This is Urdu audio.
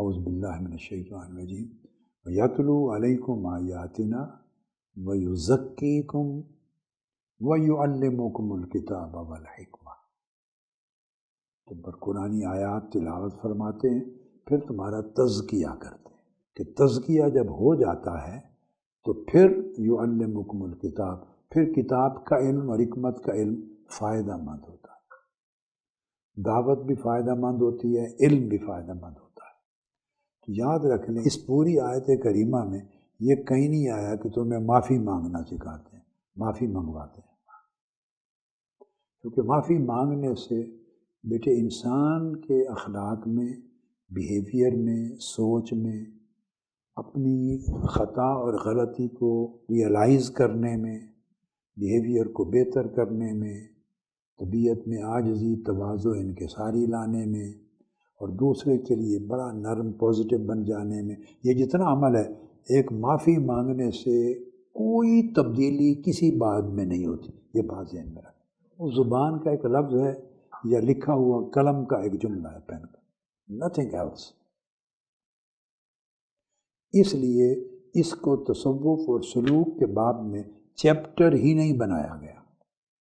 حوض بلّہ من الشیطان الرجیم۔ یتلو علیکم آیاتنا و یزکیکم و یعلمکم الکتاب والحکمہ۔ تم پر قرآن آیات تلاوت فرماتے ہیں، پھر تمہارا تزکیہ کرتے ہیں۔ کہ تزکیہ جب ہو جاتا ہے، تو پھر یعلمکم الکتاب، پھر کتاب کا علم اور حکمت کا علم فائدہ مند ہوتا ہے۔ دعوت بھی فائدہ مند ہوتی ہے، علم بھی فائدہ مند ہوتا ہے۔ یاد رکھ لیں، اس پوری آیت کریمہ میں یہ کہیں نہیں آیا کہ تمہیں معافی مانگنا سکھاتے ہیں، معافی منگواتے ہیں۔ کیونکہ معافی مانگنے سے بیٹے انسان کے اخلاق میں بیہیویئر میں، سوچ میں، اپنی خطا اور غلطی کو ریئلائز کرنے میں بیہیویئر کو بہتر کرنے میں، طبیعت میں آجزی توازو انکساری لانے میں اور دوسرے کے لیے بڑا نرم پازیٹیو بن جانے میں یہ جتنا عمل ہے، ایک معافی مانگنے سے کوئی تبدیلی کسی بات میں نہیں ہوتی۔ یہ بات ذہن میں رکھ۔ اس زبان کا ایک لفظ ہے یا لکھا ہوا قلم کا ایک جملہ ہے پین کا۔ نتھنگ ایلس اس لیے اس کو تصوف اور سلوک کے باب میں چیپٹر ہی نہیں بنایا گیا۔